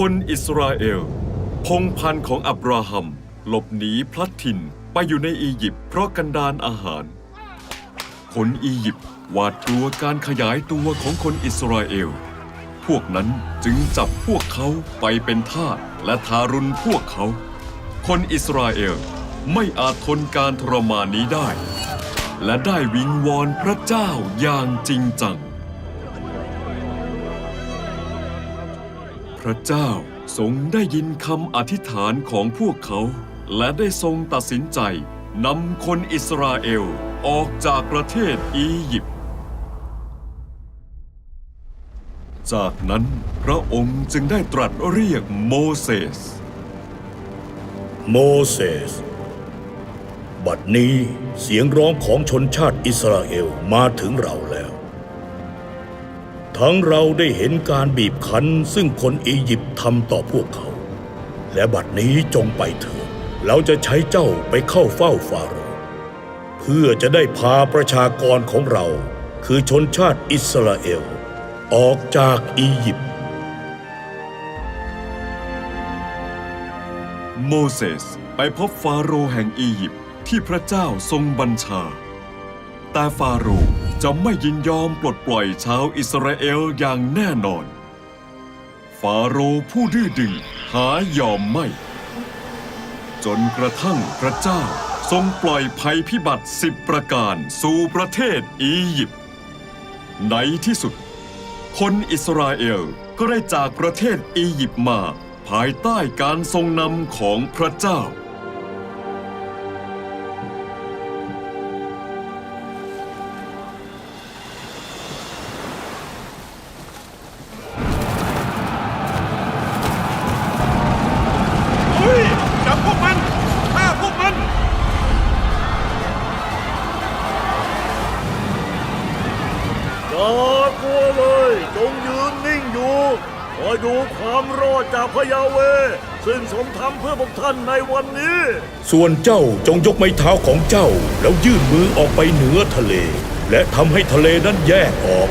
คนอิสราเอล พงพันธุ์ของอับราฮัม หลบหนีพลัดถิ่นไปอยู่ในอียิปต์เพราะกันดานอาหาร คนอียิปต์หวาดกลัวการขยายตัวของคนอิสราเอล พวกนั้นจึงจับพวกเขาไปเป็นทาสและทารุณพวกเขา คนอิสราเอลไม่อาจทนการทรมานนี้ได้ และได้วิงวอนพระเจ้าอย่างจริงจัง พระเจ้าทรงได้ยินคำอธิษฐานของพวกเขา และได้ทรงตัดสินใจนำคนอิสราเอลออกจากประเทศอียิปต์ จากนั้นพระองค์จึงได้ตรัสเรียกโมเสส โมเสส บัดนี้เสียงร้องของชนชาติอิสราเอลมาถึงเราแล้ว ทั้งเราได้เห็นการบีบคั้นซึ่งคนอียิปต์ทำต่อพวกเขา และบัดนี้จงไปเถิดเราจะใช้เจ้าไปเข้าเฝ้าฟาโรห์เพื่อจะได้พาประชากรของเรา คือชนชาติอิสราเอล ออกจากอียิปต์โมเสสไปพบฟาโรห์แห่งอียิปต์ที่พระเจ้าทรงบัญชา แต่ฟาโรห์ จะไม่ยินยอมปลดปล่อยชาวอิสราเอลอย่างแน่นอน ฟาโรห์ผู้ดื้อดึงหายอมไม่ จนกระทั่งพระเจ้าทรงปล่อยภัยพิบัติสิบประการสู่ประเทศอียิปต์ในที่สุด คนอิสราเอลก็ได้จากประเทศอียิปต์มา ภายใต้การทรงนำของพระเจ้า อย่ากลัวเลย จงยืนนิ่งอยู่คอยดูความรอดจากพระยาเว ซึ่งทรงทำเพื่อพวกท่านในวันนี้ ส่วนเจ้าจงยกไม้เท้าของเจ้า แล้วยื่นมือออกไปเหนือทะเล และทำให้ทะเลนั้นแยกออก